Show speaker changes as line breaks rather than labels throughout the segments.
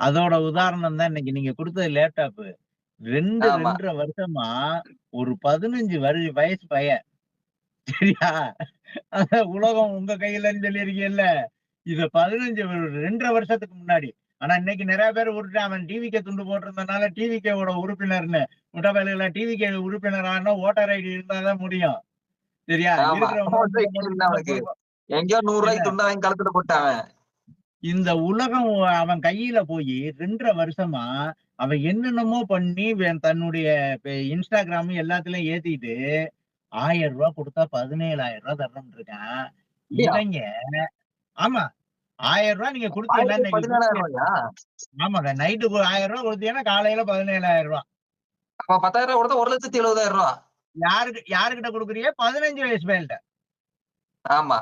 அதோட உதாரணம் தான் இன்னைக்கு நீங்க குடுத்தது லேப்டாப். 2,
ஆமா.
2 1/2 வருஷமா ஒரு 15 வரு வயசு பையன். சரியா? உலகம் உங்க கையிலன்னு சொல்லியிருக்கீங்கல்ல. இத 15 ஒரு 2 1/2 வருஷத்துக்கு முன்னாடி. ஆனா இன்னைக்கு நெறைய பேர் உருட்டு அவன் டிவிகே துண்டு போட்டிருந்தனால டிவிகேவோட உறுப்பினர்ன்னு. முட்டை பயலுகளா டிவிகே உறுப்பினர் ஓட்டர் ஐடி இருந்தா தான் முடியும். சரியா?
எங்கேயோ ரூ. 100
இல்ல.
துண்ட வாங்கி கழுத்துல போட்டான்.
இந்த உலகம் அவன் கையில போயி 2 1/2 வருஷமா அவன் என்னென்னமோ பண்ணி தன்னுடைய Instagram எல்லாத்துலயும் ஏத்திட்டு ரூ. 1000 குடுத்தா ரூ. 17,000 தர்றேன்னு இருக்கான். இவங்க ஆமா. ரூ. 1000 நீங்க குடுத்தீங்கன்னா
பதினேழாயிரம் ரூபாயா?
ஆமாங்க. நைட்டு ரூ. 1000 குடுத்தீங்கன்னா காலையில ரூ. 17,000
அப்ப 10,000 ரூபாய் கொடுத்தா ஒரு லட்சத்தி எழுபதாயிரம் ரூபாய்.
யாருக்கு யாருகிட்ட குடுக்குறீங்க? 15 வயசு பையன்ட்ட.
ஆமா.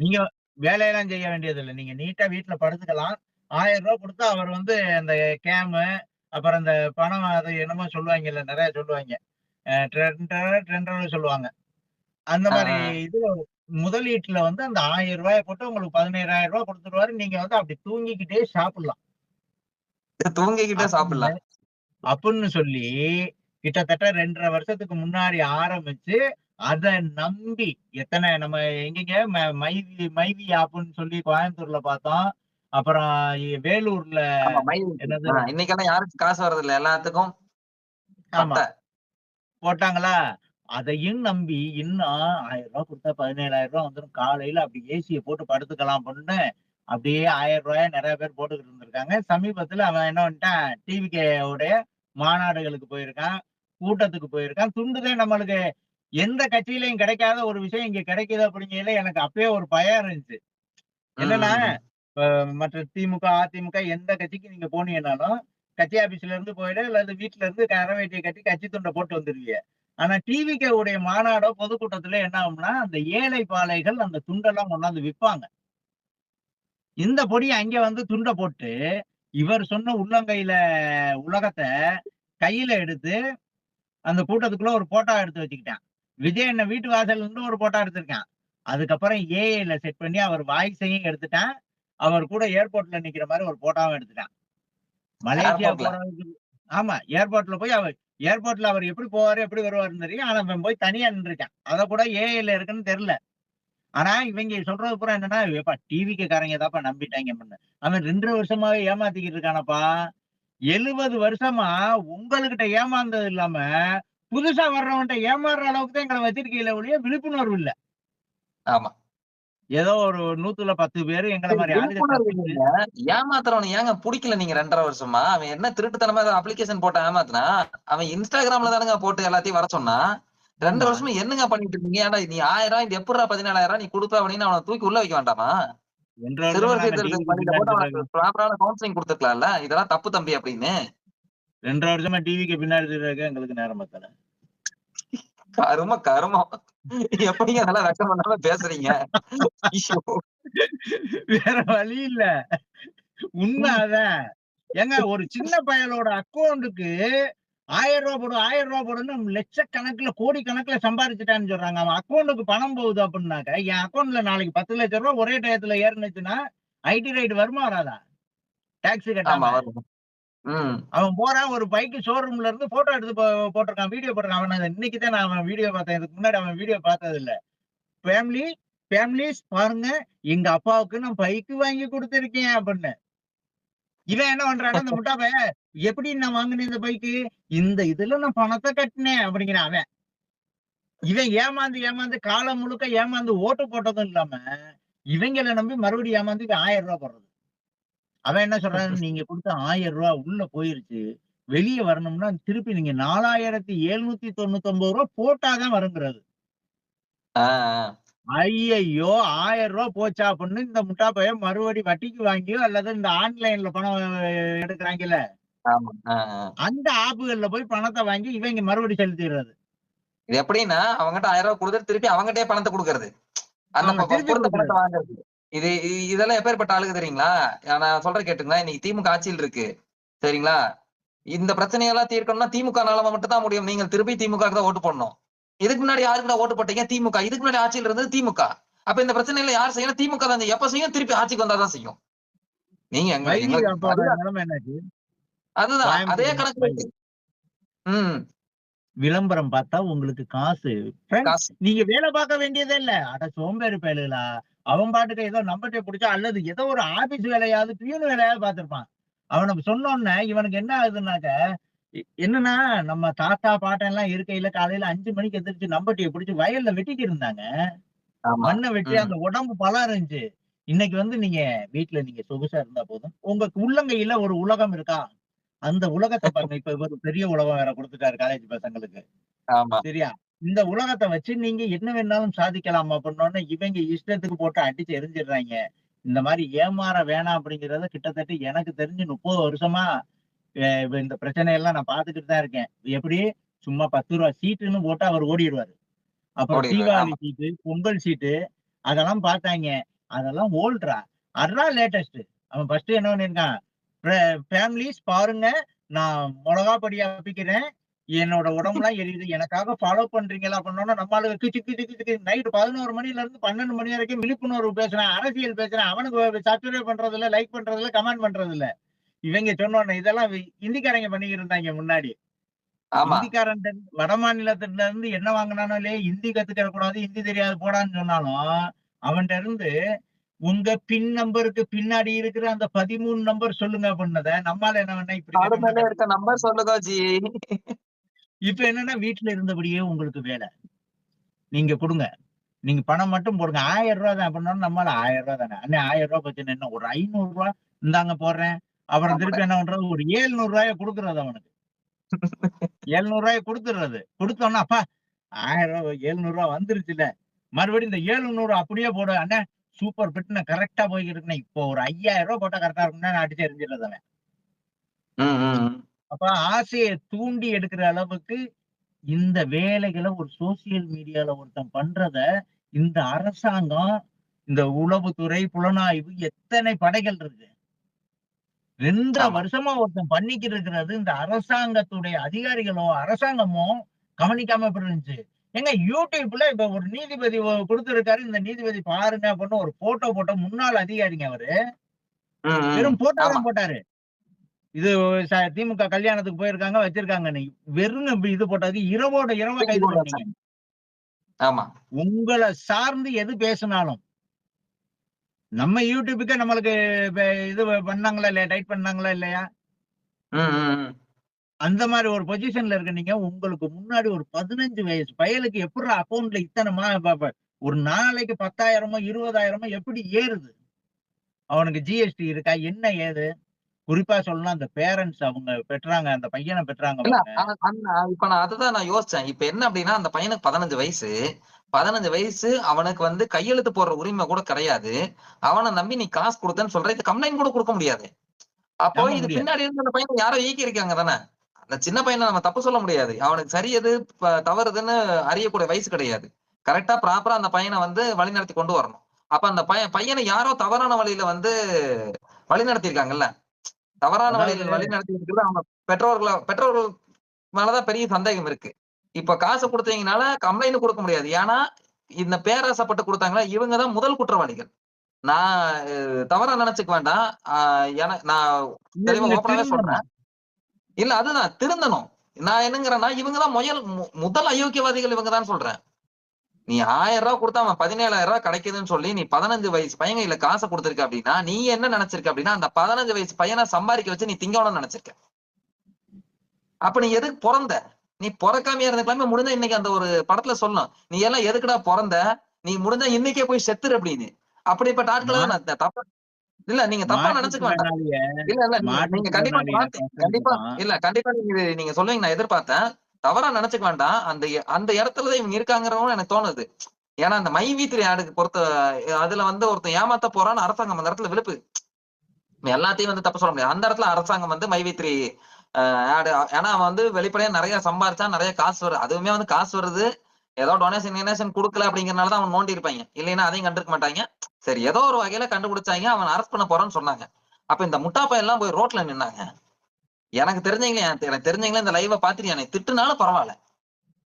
நீங்க வேலையெல்லாம் செய்ய வேண்டியதில்ல. நீங்க நீட்டா வீட்ல படுத்துக்கலாம். ரூ. 1000 குடுத்தா அவர் வந்து அந்த கேமு, அப்புறம் இந்த பணம் அது என்னமோ சொல்லுவாங்கல்ல, நெறைய சொல்லுவாங்க. ட்ரெண்டர் சொல்லுவாங்க. அந்த
ஆ.
இது முதலீட்டுல வந்து அந்த ரூ. 1000 போட்டு உங்களுக்கு ரூ. 17,000 குடுத்துருவாரு. நீங்க வந்து அப்படி தூங்கிக்கிட்டே சாப்பிடலாம்.
தூங்கிக்கிட்டே சாப்பிடலாம்.
அப்புட்ன்னு சொல்லி கிட்டத்தட்ட 2 1/2 வருஷத்துக்கு முன்னாடி ஆரம்பிச்சு, அத நம்பி எத்தன நம்ம எங்கேங்க ம மைவி மைவி ஆப்புன்னு சொல்லி கோயம்புத்தூர்ல பார்த்தோம். அப்புறம் வேலூர்ல
இன்னைக்கெல்லாம் யாருக்கும் காசு வர்றதில்ல. எல்லாத்துக்கும்
ஆமா.
பட்டை.
போட்டாங்களா? அதையும் நம்பி இன்னும் ரூ. 1000 குடுத்தா ரூ. 17,000 வந்துரும். காலையில அப்படி ஏசிய போட்டு படுத்துக்கலாம் அப்புட்ன்னு, அப்படியே ரூ. 1000 நெறைய பேர் போட்டுக்கிட்டு இருந்திருக்காங்க. சமீபத்துல அவன் என்ன பண்ணிட்டான், டிவிகே உடைய மாநாடுகளுக்கு போயிருக்கான். கூட்டத்துக்கு போயிருக்கான். துண்டுதான் நம்மளுக்கு எந்த கட்சியிலயும் கிடைக்காத ஒரு விஷயம் இங்க கிடைக்குது அப்படிங்கையில எனக்கு அப்பயே ஒரு பயம் இருந்துச்சு. என்னன்னா, மற்ற திமுக, அதிமுக எந்த கட்சிக்கு நீங்க போனீங்கன்னாலும், கட்சி ஆபீஸ்ல இருந்து போயிடு அல்லது வீட்ல இருந்து கரை வேட்டிய கட்டி கட்சி துண்ட போட்டு வந்துருவீங்க. ஆனா டிவிகே உடைய மாநாடோ, பொதுக்கூட்டத்திலோ என்ன ஆகும்னா, அந்த ஏழை பாழைகள் அந்த துண்டெல்லாம் கொண்டாந்து விப்பாங்க. இந்த பொடி அங்க வந்து துண்ட போட்டு, இவர் சொன்ன உள்ளங்கையில உலகத்த கையில எடுத்து, அந்த கூட்டத்துக்குள்ள ஒரு போட்டோ எடுத்து வச்சுக்கிட்டான். விஜய் அண்ணன் வீட்டு வாசல்ல இருந்து ஒரு போட்டோ எடுத்திருக்கான். அதுக்கப்புறம் ஏஐல செட் பண்ணி அவர் வாய்ஸையும் எடுத்துட்டான். அவர் கூட ஏர்போர்ட்ல நிக்கிற மாரி ஒரு போட்டோவும் எடுத்துட்டான். மலேசியா. போறதுக்கு ஆமா. ஏர்போர்ட்ல போய் அவர் ஏர்போர்ட்ல அவர் எப்படி போவாரு, எப்படி வருவாருன்னு தெரியும். ஆனா இவன் போய் தனியா நின்னுருக்கான். அத கூட ஏஐல இருக்குன்னு தெரியல. ஆனா இவங்க சொல்றது பூரா என்னன்னா, "ஏப்பா டிவிகே காரங்க தான்ப்பா நம்பிட்டாய்ங்க" அப்படின்னு. அவன் 2 1/2 வருஷமாவே ஏமாத்திக்கிட்டு இருக்கானப்பா. 70 வருஷமா உங்கள்கிட்ட ஏமாந்தது இல்லாம, புதுசா வர்றவன்ட்ட ஏமாறுற அளவுக்கு தான் எங்கள வச்சிருக்கீங்களே ஒழிய விழிப்புணர்வு இல்ல.
ஆமா.
ஏதோ ஒரு 100ல 10 பேரு எங்கள
இல்ல. ஏமாத்துறவன ஏங்க புடிக்கல நீங்க 2 1/2 வருஷமா? அவன் என்ன திருட்டுத்தனமா அப்ளிகேஷன் போட்டு ஏமாத்துனா? அவன் Instagramல தானங்க போட்டு எல்லாத்தையும் வர சொன்னான். 2 1/2
ஆமா.
வருஷமா என்னங்க பண்ணிட்டு இருந்தீங்க? ஏன்டா நீ 1000 இது எப்புட்றா 17,000 நீ குடுப்ப அப்படின்னு அவன தூக்கி உள்ள வைக்க வேண்டாமா?
2 வருஷமா
சிறுவர்
நாங்க
சீர்திருத்த
டிவிக்கு
பள்ளியில
பின்னாடி
போட்டு
திரிறோம்.
அவனுக்கு ப்ராப்பரான கவுன்சிலிங் குடுத்துருக்கலாம்ல. இதெல்லாம் தப்பு தம்பி அப்படின்னு.
2 1/2 வருஷமா டிவிக்கு பின்னாடி திரிறதுக்கு எங்களுக்கு நேரம் பத்தல.
கருமம், கருமம். எப்படிங்க அதெல்லாம் வெட்கம் இல்லாம பேசுறீங்க?
வேற வழி இல்ல. உண்மை
ம்.
அதான். ஏங்க ஒரு சின்ன பயலோட அக்கவுண்ட்க்கு ரூ. 1000 போடு, ரூ. 1000 போடுன்னு லட்சக்கணக்குல, கோடிக்கணக்குல சம்பாரிச்சுட்டான்னு சொல்றாங்க. அவன் அக்கவுண்ட்க்கு பணம் போகுது அப்படின்னாக்க, என் அக்கவுண்ட்ல நாளைக்கு ரூ. 10,00,000 ஒரே டயத்துல ஏறுனுச்சுன்னா, ஐடி ரைட் வருமா வராதா? டாக்ஸ் கட்டாம. அவன் போறான் ஒரு பைக் ஷோரூம்ல இருந்து போட்டோ எடுத்து போ போட்டிருக்கான். வீடியோ போட்டிருக்கான். அவன் இன்னைக்கு தான் நான் அவன் வீடியோ பார்த்தேன். இதுக்கு முன்னாடி அவன் வீடியோ பார்த்தது இல்ல. ஃபேமிலி ஃபேமிலிஸ் பாருங்க, எங்க அப்பாவுக்கு நான் பைக் வாங்கி குடுத்திருக்கேன் அப்படின்னு. இவன் என்ன பண்றான் இந்த முட்டா எப்படி நான் வாங்குனேன் இந்த பைக்கு? இந்த இதுல நான் பணத்தை கட்டினேன் அப்படிங்கிறான் அவன். இவன் ஏமாந்து ஏமாந்து காலம் முழுக்க ஏமாந்து ஓட்டு போட்டதும் இல்லாம, இவங்கள நம்பி மறுபடியும் ஏமாந்து ஆயிரம் ரூபாய் போடுறது. அவன் என்ன சொல்றான், நீங்க குடுத்த ரூ. 1000 உள்ள போயிருச்சு. வெளிய வரணும்னா திருப்பி நீங்க ரூ. 4,799 போட்டா தான் வருங்கிறது.
ஆ, ஆ.
ஐயய்யோ! ரூ. 1000 போச்சா அப்படின்னு இந்த முட்டா பையன் மறுபடி வட்டிக்கு வாங்கியோ அல்லது இந்த ஆன்லைன்ல பணம் எடுக்குறாங்கல்ல. அந்த ஆப்புகள்ல போய் பணத்த வாங்கி இவங்க மறுபடி செலுத்திறது.
இது எப்படின்னா, அவன்கிட்ட ரூ. 1000 குடுத்துட்டு திருப்பி அவன்கிட்டயே பணத்த குடுக்கறது. அந்த. பணத்த வாங்குறது. இது இதெல்லாம் எப்பேர்ப்பட்ட ஆளுக தெரியுங்களா? நான் சொல்றேன் கேட்டுக்கங்க. இன்னைக்கு திமுக ஆட்சியில் இருக்கு. சரிங்களா? இந்த பிரச்சனையெல்லாம் தீர்க்கணும்னா திமுகனால மட்டும் தான் முடியும். நீங்கள் திருப்பி திமுகவுக்கு தான் ஓட்டு போடணும். இதுக்கு முன்னாடி யாருக்குடா ஓட்டு போட்டீங்க? திமுக. இதுக்கு முன்னாடி ஆட்சியில இருந்தது திமுக. அப்ப இந்த பிரச்சனையில யார் செய்யணும்? திமுக தான் செய்யும். எப்ப செய்யும்? திருப்பி ஆட்சிக்கு வந்தா தான் செய்யும். நீங்க அதுதான் அதே கணக்கு
வைகை
இருக்கு ம்
விளம்பரம் பார்த்தா உங்களுக்கு காசு நீங்க வேலை பார்க்க வேண்டியதே இல்ல அட சோம்பேறி பயலுகளா அவன் பாட்டுக்கு ஏதோ நம்பர்ட்டே பிடிச்சா அல்லது ஏதோ ஒரு ஆபீஸ் வேலையாவது பியூன் வேலையாவது பார்த்திருப்பான். அவனுக்கு சொன்னோன்னே இவனுக்கு என்ன ஆகுதுன்னாக்க என்னன்னா நம்ம தாத்தா பாட்டன் எல்லாம் இருக்கையில காலையில அஞ்சு மணிக்கு எந்திரிச்சு நம்பட்டியை பிடிச்சி வயல்ல வெட்டிட்டு இருந்தாங்க. மண்ணை வெட்டி அந்த உடம்பு பலம் இருந்துச்சு. இன்னைக்கு வந்து நீங்க வீட்டுல நீங்க சொகுசா இருந்தா போதும். உங்க உள்ளங்கையில ஒரு உலகம் இருக்கா? அந்த உலகத்தை பாருங்க. இப்ப இவர் பெரிய உலகம் வேற கொடுத்துட்டாரு காலேஜ் பசங்களுக்கு. சரியா? இந்த உலகத்தை வச்சு நீங்க என்ன வேணாலும் சாதிக்கலாம்? அப்படின்னோடனே இவங்க இஷ்டத்துக்கு போட்டு அடிச்சு எரிஞ்சிடுறாங்க. இந்த மாதிரி ஏமாற வேணாம் அப்படிங்கறத கிட்டத்தட்ட எனக்கு தெரிஞ்சு முப்பது வருஷமா இந்த பிரச்சனையெல்லாம் நான் பாத்துக்கிட்டு தான் இருக்கேன். எப்படி? சும்மா பத்து ரூபா சீட்டுன்னு போட்டு அவர் ஓடிடுவாரு. அப்புறம் தீபாவளி சீட்டு பொங்கல் சீட்டு அதெல்லாம் பார்த்தாங்க. அதெல்லாம் ஓல்ட்ரா. அதுதான் லேட்டஸ்ட் அவன் ஃபர்ஸ்ட் என்ன பண்ணிருக்கான் ஃபேமிலிஸ் பாருங்க. நான் மிளகா பொடியா அப்பிக்கிறேன் என்னோட உடம்புலாம் எரியுது. எனக்காக ஃபாலோ பண்றீங்களா? பண்ணோம்னா நம்மளுக்கு கிச்சு கிச்சு கிச்சு கிச்சு. நைட்டு பதினோரு மணில இருந்து பன்னெண்டு மணி வரைக்கும் விழிப்புணர்வு பேசுறேன். அரசியல் பேசுறேன். அவனுக்கு சப்ஸ்கிரைப் பண்றது இல்ல லைக் பண்றது இல்ல கமெண்ட் பண்றது இல்ல இவங்க சொன்னோன்னே இதெல்லாம் இந்திக்காரங்க பண்ணிக்கிட்டு இருந்தாங்க முன்னாடி இந்திக்காரன் வட மாநிலத்துல இருந்து என்ன வாங்கினானாலே ஹிந்தி கத்துக்கிற கூடாது ஹிந்தி தெரியாது போடான்னு சொன்னாலும் அவன்கிட்ட இருந்து உங்க பின் நம்பருக்கு பின்னாடி இருக்கிற அந்த பதிமூணு நம்பர் சொல்லுங்க பண்ணத நம்மால என்ன பண்ண இப்படி
நம்பர் சொல்லுதோ ஜி.
இப்ப என்னன்னா வீட்டுல இருந்தபடியே உங்களுக்கு வேலை. நீங்க கொடுங்க. நீங்க பணம் மட்டும் போடுங்க. ஆயிரம் ரூபாய் தான் அப்படின்னா நம்மளால ஆயிரம் ரூபாய் தானே. அண்ணே ஆயிரம் ரூபாய் பத்தி என்ன? ஒரு ஐநூறு ரூபாய் இந்தாங்க போடுறேன். அப்புறம். திருப்பி என்ன பண்றது? ஒரு ஏழுநூறு ரூபாய கொடுக்கறது அவனுக்கு. எழுநூறு ரூபாய கொடுத்துடுறது கொடுத்தோன்னா அப்பா ஆயிரம் ரூபாய் எழுநூறு ரூபாய் வந்துருச்சுல. மறுபடியும் இந்த ஏழுநூறு அப்படியே போடு. அண்ணே சூப்பர் பிட் நான் கரெக்டா போய்கிட்டு இருக்கேன் இப்போ ஒரு ஐயாயிரம் ரூபாய் போட்டா கரெக்டா இருக்கும்னா நான் அடிச்சு எரிஞ்சிடுறது அவன். அப்ப ஆசையை தூண்டி எடுக்கிற அளவுக்கு இந்த வேலைகளை ஒரு சோசியல் மீடியால ஒருத்தன் பண்றத இந்த அரசாங்கம் இந்த உளவுத்துறை புலனாய்வு எத்தனை படைகள் இருக்கு ரெண்டரை. வருஷமா ஒருத்தன் பண்ணிக்கிட்டு இருக்கிறது இந்த அரசாங்கத்துடைய அதிகாரிகளோ அரசாங்கமோ கவனிக்காம இப்படி இருந்துச்சு ஏங்க யூடியூப்ல இப்ப ஒரு நீதிபதி கொடுத்திருக்காரு இந்த நீதிபதி பாருங்க அப்படின்னு ஒரு போட்டோ போட்ட முன்னாள் அதிகாரிங்க அவரு. வெறும் போட்டோ. தான் போட்டாரு இது திமுக கல்யாணத்துக்கு போயிருக்காங்க வச்சிருக்காங்க நீ வெறும் இது போட்டது இரவோட இரவா கைது பண்ணீங்க
ஆமா.
உங்களை சார்ந்து எது பேசினாலும் நம்ம யூடியூபுக்கே நம்மளுக்கு இது பண்ணாங்களா இல்லையா டைட் பண்ணாங்களா இல்லையா. அந்த மாதிரி ஒரு பொசிஷன்ல இருக்க நீங்க உங்களுக்கு முன்னாடி ஒரு பதினஞ்சு வயசு பயலுக்கு எப்படி அக்கௌண்ட்ல இத்தனை ஒரு நாளைக்கு பத்தாயிரமோ இருபதாயிரமோ எப்படி ஏறுது? அவனுக்கு ஜிஎஸ்டி இருக்கா? என்ன ஏது? குறிப்பா சொல்லலாம் அந்த பேரண்ட்ஸ் அவங்க பெற்றாங்க அந்த பையனை பெற்றாங்க
இப்ப நான் அதுதான் நான் யோசிச்சேன். இப்ப என்ன அப்படின்னா அந்த பையனுக்கு பதினஞ்சு வயசு. பதினஞ்சு வயசு அவனுக்கு வந்து கையெழுத்து போடுற உரிமை கூட கிடையாது. அவனை நம்பி நீ காசு கொடுத்தேன்னு சொல்ற இது கம்ப்ளைண்ட் கூட கொடுக்க முடியாது. அப்போ இது. பின்னாடி இருந்து அந்த பையனை யாரோ இயக்கி இருக்காங்க தானே? அந்த சின்ன பையனை நம்ம தப்பு சொல்ல முடியாது. அவனுக்கு சரி எது ப- தவறுதுன்னு அறியக்கூடிய வயசு கிடையாது. கரெக்டா ப்ராப்பரா அந்த பையனை வந்து வழிநடத்தி கொண்டு வரணும். அப்ப அந்த பையன் பையனை யாரோ தவறான வழியில வந்து வழிநடத்தி இருக்காங்கல்ல தவறான வழியில வழிநடத்தி இருக்கிறது அவங்க பெற்றோர்கள பெற்றோர்கள் மேலதான் பெரிய சந்தேகம் இருக்கு. இப்ப காசு கொடுத்தீங்கனால கம்ப்ளைண்ட் கொடுக்க முடியாது. ஏன்னா இந்த பேராசைப்பட்டு கொடுத்தாங்களா இவங்க தான் முதல் குற்றவாளிகள். நான் தவறா நினைச்சுக்க வேண்டாம். ஆஹ், என- நான் தெளிவா ஓப்பனாவே. சொல்றேன். இல்ல அதுதான் திருந்தணும். நான் என்னங்கிறேன்னா இவங்க தான் முதல் மு- முதல் அயோக்கியவாதிகள் இவங்க தான் சொல்றேன். நீ ஆயிரம் ரூபாய் கொடுத்தா அவன் பதினேழாயிரம் ரூபாய் கிடைக்குதுன்னு சொல்லி நீ பதினஞ்சு வயசு பையன் இல்ல காசை கொடுத்திருக்க அப்படின்னா நீ என்ன நினைச்சிருக்க அப்படின்னா அந்த பதினஞ்சு வயசு பையனை சம்பாதிக்க வச்சு நீ திங்கணும்னு நினைச்சிருக்க. அப்ப நீ எதுக்கு பிறந்த? நீ பிறக்காம இருந்துக்கலாமே முடிஞ்சா இன்னைக்கு அந்த ஒரு படத்துல சொல்லணும். நீ எல்லாம் எதுக்குடா பிறந்த? நீ முடிஞ்சா இன்னைக்கே போய் செத்துரு அப்படின்னு. அப்படிப்பட்ட ஆட்களை நான் தப்பா இல்ல நீங்க தப்பா நினைச்சுக்க வேண்டாம்
மாற்றுத்திறனாளிய
இல்ல இல்ல நீங்க- கண்டிப்பா கண்டிப்பா. இல்ல கண்டிப்பா நீங்க நீங்க சொல்லுவீங்க நான் எதிர்பார்த்தேன். தவறா நினைச்சுக்க வேண்டாம் அந்த அந்த இடத்துலதான் இவங்க இருக்காங்கிறவங்க எனக்கு தோணுது. ஏன்னா அந்த மை வீத்திரி ஆடுக்கு பொறுத்த அதுல வந்து ஒருத்தன் ஏமாத்த போறான்னு அரசாங்கம் அந்த இடத்துல விழுப்பு. எல்லாத்தையும் வந்து தப்பு சொல்ல முடியாது. அந்த இடத்துல அரசாங்கம் வந்து மைவித்ரி ஆடு ஏன்னா அவன் வந்து வெளிப்படையா நிறைய சம்பாரிச்சான் நிறைய காசு வருது அதுவுமே வந்து காசு வருது. ஏதோ டொனேஷன் டொனேஷன் கொடுக்கல அப்படிங்கறனாலதான் அவன் நோண்டி இருப்பாங்க இல்லைன்னா அதையும் கண்டுக்க மாட்டாங்க. சரி ஏதோ ஒரு வகையில கண்டுபிடிச்சாங்க அவன் அரெஸ்ட் பண்ண போறான்னு சொன்னாங்க. அப்ப இந்த முட்டாப்பா எல்லாம் போய் ரோட்ல நின்னாங்க. எனக்கு தெரிஞ்சவங்களே எனக்கு தெரிஞ்சவங்களே இந்த லைவ பாத்துட்டு எனக்கு திட்டுனாலும் பரவாயில்ல.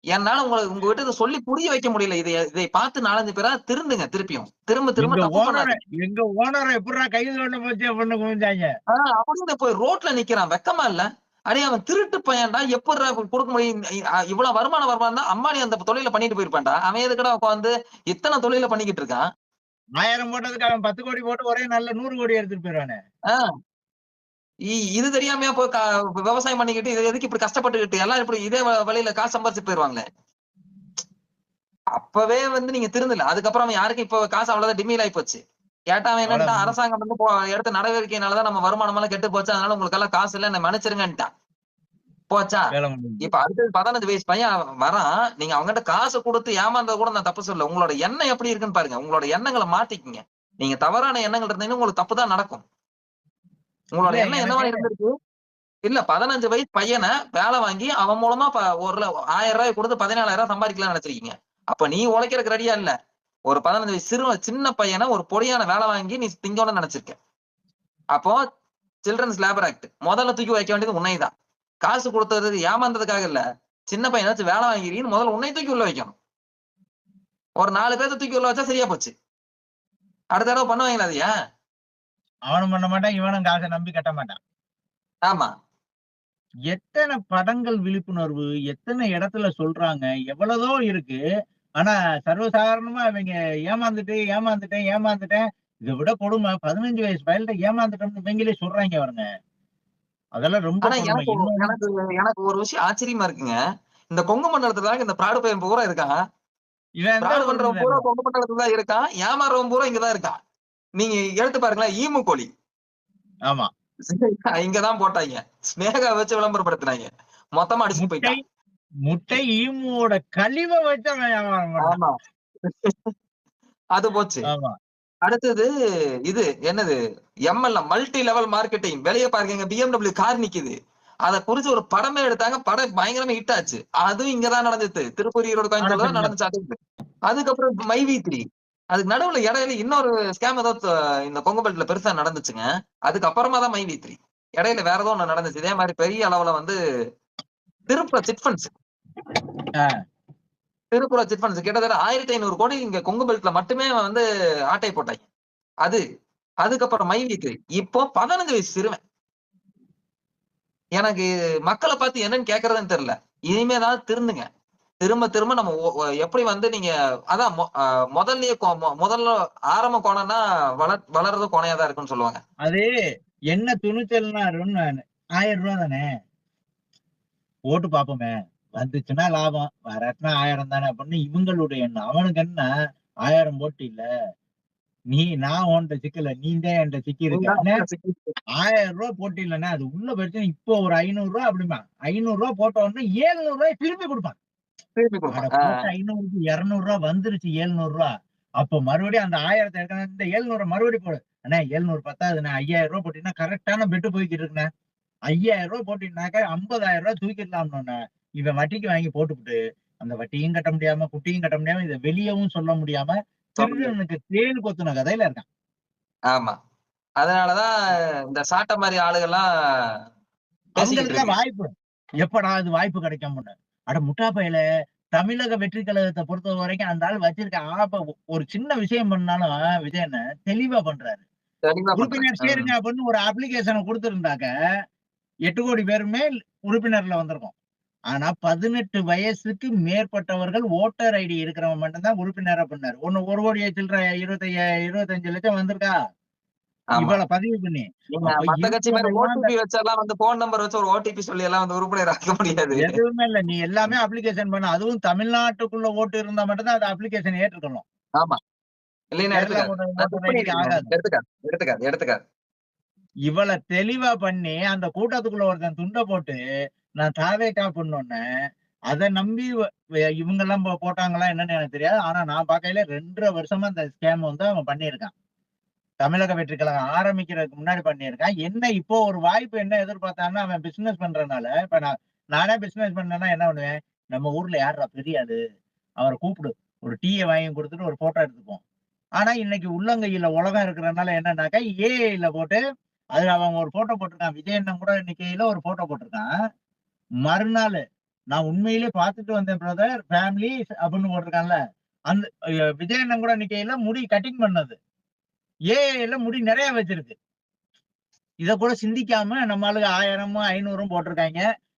என்னால உங்களை உங்ககிட்ட இதை சொல்லி புரிய வைக்க முடியல. இதை இதை பார்த்து நாலஞ்சு பேரா திருந்துங்க திருப்பியும். திரும்ப திரும்ப
எங்க ஓனரை
பண்ணாதீங்க.
எங்க ஓனரை எப்படிடா கைது அப்படின்னு
போய் ரோட்ல நிக்கிறான் வெக்கமா இல்ல. அடே அவன் திருட்டு பையன்டா எப்படி கொடுக்க முடியும்? இவ்வளவு வருமானம் வருமானம் தான் அம்மானி அந்த தொழில பண்ணிட்டு போயிருப்பான்டா. அவன் எதுக்கடா உட்காந்து இத்தனை தொழில பண்ணிக்கிட்டு இருக்கான்?
ஆயிரம் போட்டதுக்கு அவன் பத்து கோடி போட்டு ஒரே நல்ல நூறு கோடி எடுத்துட்டு
இ- இது தெரியாமையா போய் விவசாயம் பண்ணிக்கிட்டு இது எதுக்கு இப்படி கஷ்டப்பட்டுக்கிட்டு? எல்லாம் இப்படி இதே வழியில காசு சம்பாரிச்சு போயிருவாங்களே. அப்பவே வந்து நீங்க திருந்தல. அதுக்கப்புறம் அவன் யாருக்கும் இப்ப காசு அவ்வளவுதான் டிமில் ஆயி போச்சு. கேட்டா அவன். அரசாங்கம் வந்து எடுத்த நடவடிக்கையினாலதான் நம்ம வருமானம் எல்லாம் கெட்டு போச்சு. அதனால உங்களுக்கு எல்லாம் காசு இல்ல என்ன மன்னிச்சிருங்கன்ட்டான். போச்சா. இப்ப அடுத்தது பதினஞ்சு வயசு பையன் வரான். நீங்க அவங்ககிட்ட காசு கொடுத்து ஏமாந்தது கூட நான் தப்பு சொல்ல உங்களோட எண்ணம் எப்படி இருக்குன்னு பாருங்க. உங்களோட எண்ணங்களை மாத்திக்கங்க. நீங்க தவறான எண்ணங்கள் இருந்தீங்கன்னா உங்களுக்கு தப்பு தான் நடக்கும். உங்களோட எண்ணம் என்னவா இருந்திருக்கு? இல்ல பதினஞ்சு வயசு பையனை வேலை வாங்கி அவன் மூலமா ஒரு ஆயிரம் ரூபாய் கொடுத்து பதினேழாயிரம் ரூபாய் சம்பாதிக்கலாம்னு நினைச்சிருக்கீங்க. அப்ப நீ உழைக்கிறதுக்கு ரெடியா இல்ல. ஒரு பதினஞ்சு வயசு சிறு சின்ன பையனை ஒரு பொடியான வேலை வாங்கி நீ திங்கணும்னு நினைச்சிருக்க. அப்போ சில்ட்ரன்ஸ் லேபர் ஆக்ட் முதல்ல தூக்கி வைக்க வேண்டியது உன்னைதான். காசு கொடுத்தது ஏமாந்ததுக்காக இல்ல. சின்ன பையனை வச்சு வேலை வாங்கிறீன்னு முதல்ல உன்னை தூக்கி உள்ள வைக்கணும். ஒரு நாலு பேர்த்த தூக்கி உள்ள வச்சா சரியா போச்சு. அடுத்த தடவை பண்ணுவாங்களா அது ஏன்?
அவனும் பண்ண மாட்டான் இவனும் காசை நம்பி கட்ட மாட்டான்.
ஆமா.
எத்தனை படங்கள் விழிப்புணர்வு எத்தனை இடத்துல சொல்றாங்க எவ்வளவோ இருக்கு. ஆனா சர்வசாதாரணமா அவங்க ஏமாந்துட்டு ஏமாந்துட்டேன் ஏமாந்துட்டேன் இதை விட கொடுமை பதினஞ்சு வயசு பயல்கிட்ட ஏமாந்துட்டோம்னு இவங்களே சொல்றாங்க அவருங்க அதெல்லாம் ரொம்ப.
எனக்கு ஒரு- எனக்கு ஒரு விஷயம் ஆச்சரியமா இருக்குங்க. இந்த கொங்கு மண்டலத்துல தான் இந்த பிராடு பையன் பூரா இருக்கான்.
இவன்
பூரா கொங்கு மண்டலத்துல தான் இருக்கான். ஏமாறவன் பூரா இங்கதான் இருக்கான். நீங்க எடுத்து பாருங்களேன் ஈமு கோழி.
ஆமா.
இங்கதான் போட்டாங்க. ஸ்னேகா வச்சு விளம்பரப்படுத்தினாங்க. மொத்தமா அடிச்சு போயிட்டான்.
முட்டை ஈமுவோட கழிவை வச்சு.
ஆமா. அது போச்சு. அடுத்தது இது என்னது? எம்எல்எம் மல்டி லெவல் மார்க்கெட்டிங் வெளிய பாருங்க பிஎம்டபிள்யூ கார் நிக்குது. அத குறிச்சு ஒரு படமே எடுத்தாங்க. படம் பயங்கரமா ஹிட் ஆச்சு. அதுவும் இங்கதான் நடந்துச்சு திருப்பூர் ஈரோடு கோயம்புத்தூர்ல தான் நடந்துச்சு அது அதுக்கப்புறம் மைவி த்ரீ அதுக்கு நடுவுல இடையில இன்னொரு ஸ்கேம் ஏதோ இந்த கொங்கு பெல்ட்ல பெருசா நடந்துச்சுங்க. அதுக்கப்புறமா தான் மைவி த்ரீ இடையில வேற ஏதோ ஒண்ணு நடந்துச்சு. இதே மாதிரி பெரிய அளவுல வந்து திருப்புற சிட் ஃபண்ட்ஸ்.
ஆ.
திருப்புற சிட் ஃபண்ட்ஸ். கிட்டத்தட்ட ஆயிரத்தி ஐநூறு கோடி இங்க கொங்கு பெல்ட்ல மட்டுமே வந்து ஆட்டை போட்டாங்க. அது அதுக்கப்புறம் மைவி த்ரீ இப்போ பதினஞ்சு வயசு சிறுவன். எனக்கு மக்களை பார்த்து என்னன்னு கேக்குறதுன்னு தெரியல. இனிமே தான் திருந்துங்க. திரும்ப திரும்ப நம்ம எப்படி வந்து நீங்க அதான் முதல்லயே முதல்ல ஆரம்ப கோணம்னா வளர் வளர்றது கோணையா தான் இருக்குன்னு சொல்லுவாங்க.
அது என்ன துணிச்சல்னா ஆயிரம் ரூபாய் தானே? ஓட்டு பாப்போமே வந்துச்சுன்னா லாபம். வராட்டினா ஆயிரம் தானே அப்படின்னு இவங்களுடைய எண்ணம் அவனுக்கு என்ன ஆயிரம் போட்டு இல்ல. நீ நான் உன்கிட்ட சிக்கல நீ தான் என்கிட்ட சிக்கி இருக்க. ஆயிரம் ரூபாய் போட்டு இல்லைன்னா அது உள்ள பிரச்சனை. இப்போ ஒரு ஐநூறு ரூபாய் அப்படிமா ஐநூறு ரூபாய் போட்ட உடனே ஏழுநூறு ரூபாய் திருப்பி கொடுப்பான் ஐநூறுக்கு இருநூறு ரூபாய் வந்துருச்சு ஏழுநூறு ரூபாய் அப்ப மறுபடியும் அந்த ஆயிரத்தை இந்த எழுநூறு மறுபடியும் போடு. அண்ணா எழுநூறு பத்தாதுண்ணா. ஐயாயிரம் ரூபாய் போட்டீங்கன்னா கரெக்டான பெட்டு போய்கிட்டு இருக்குண்ணே. ஐயாயிரம் ரூபாய் போட்டீங்கன்னாக்கா ஐம்பதாயிரம் ரூபாய் தூக்கிடலாம்னு இவன் வட்டிக்கு வாங்கி போட்டுவிட்டு அந்த வட்டியும் கட்ட முடியாம குட்டியும் கட்ட முடியாம இதை வெளியவும் சொல்ல முடியாம திருடனுக்கு தேன் கொத்துன கதையில இருக்கான்.
ஆமா. அதனாலதான் இந்த சாட்ட மாதிரி ஆளுகள்லாம்.
வாய்ப்பு. எப்படா இது வாய்ப்பு கிடைக்கும்னு. அட முட்டா பையில. தமிழக வெற்றி கழகத்தை பொறுத்த வரைக்கும் அந்த ஆள் வச்சிருக்க ஆப்ப ஒரு சின்ன விஷயம் பண்ணாலும் விஜயன் தெளிவா பண்றாரு. உறுப்பினர். சேருங்க அப்படின்னு ஒரு அப்ளிகேஷனை கொடுத்திருந்தாக்க எட்டு கோடி பேருமே உறுப்பினர்ல வந்திருக்கும். ஆனா பதினெட்டு வயசுக்கு மேற்பட்டவர்கள் ஓட்டர் ஐடி இருக்கிறவங்க மட்டும்தான் உறுப்பினரா பண்ணாரு. ஒண்ணு ஒரு கோடி சில்லற இருபத்தி இருபத்தஞ்சு லட்சம் வந்திருக்கா? இவ்வளவு பதிவு பண்ணி.
நீங்க
அப்ப
மத்த கட்சி மாதிரி
இருக்கிறவங்க
ஓடிபி வச்செல்லாம் வந்து போன் நம்பர் வச்சு ஒரு ஓடிபி சொல்லி எல்லாம் வந்து உறுப்பினர் ஆக்க முடியாது.
எதுவுமே இல்ல. நீ எல்லாமே அப்ளிகேஷன் பண்ண. அதுவும் தமிழ்நாட்டுக்குள்ள ஓட்டு இருந்தா மட்டும்தான் அது அப்ளிகேஷன் ஏற்றுக்கணும். இவ்வளவு தெளிவா பண்ணி அந்த கூட்டத்துக்குள்ள ஒருத்தன் துண்டை போட்டு நான் தாவேக்கா பண்ணோன்னே அதை நம்பி இவங்க எல்லாம் போட்டாங்களா என்னன்னு எனக்கு தெரியாது. ஆனா நான் பார்க்கையில ரெண்டரை வருஷமா அந்த ஸ்கேம் வந்து அவன் பண்ணியிருக்கான். தமிழக வெற்றி கழகம் ஆரம்பிக்கிறதுக்கு முன்னாடி பண்ணியிருக்கான். என்ன இப்போ ஒரு வாய்ப்பு என்ன எதிர்பார்த்தான்னா அவன் பிசினஸ் பண்றதுனால இப்ப நான் நானே பிசினஸ் பண்ணேன்னா என்ன பண்ணுவேன்? நம்ம ஊர்ல யாரா பெரியாது அவரை கூப்பிடு. ஒரு டீயை வாங்கி கொடுத்துட்டு ஒரு போட்டோ எடுத்துப்போம் ஆனா இன்னைக்கு உள்ளங்கையில உலகம் இருக்கிறதுனால என்னன்னாக்கா ஏஐல போட்டு அதுல அவன் ஒரு போட்டோ போட்டிருக்கான். விஜயண்ணன் கூட இன்னைக்கையில ஒரு போட்டோ போட்டிருக்கான். மறுநாள் நான் உண்மையிலே பார்த்துட்டு வந்தேன் பிரதர் ஃபேமிலி அப்படின்னு போட்டிருக்கான்ல. அந்த அஹ், விஜய் கூட இன்னைக்கையில முடி கட்டிங் பண்ணது. ஏஐல முடி நிறைய வச்சிருக்கு. இத கூட சிந்திக்காம நம்ம ஆளுங்க ஆயிரமும் ஐநூறும் போட்டிருக்காங்க.